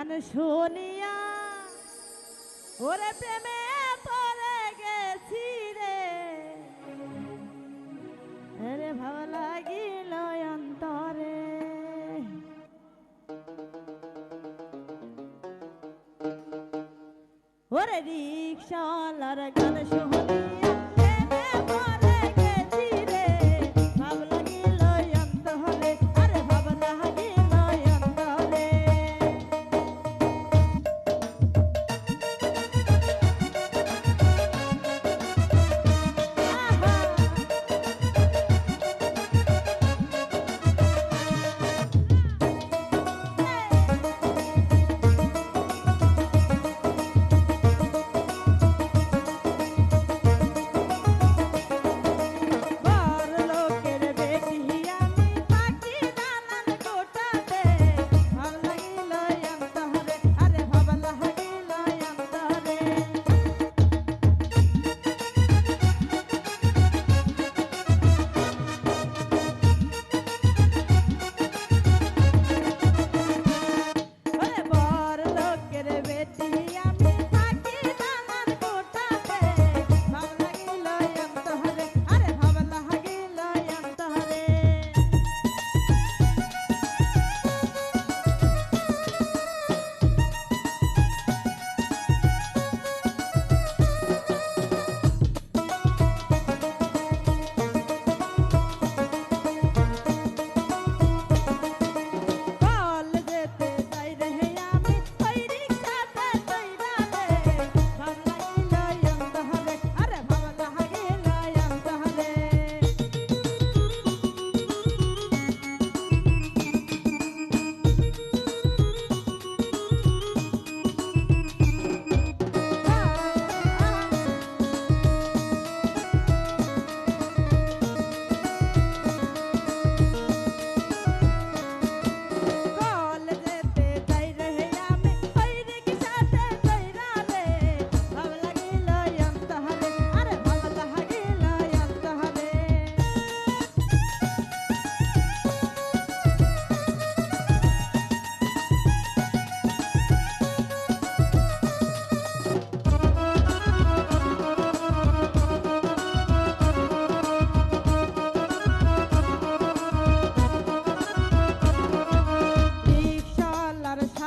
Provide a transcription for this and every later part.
গান শুনিয়া ওরে প্রেমে পড়ে গেছি রে। আরে ভালো লাগিল অন্তরে। ওরে রিক্সাওয়ালার গান শুনিয়া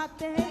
nothing.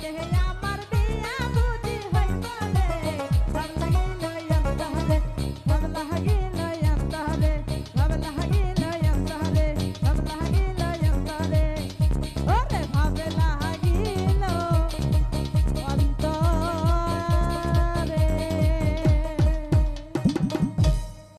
Desde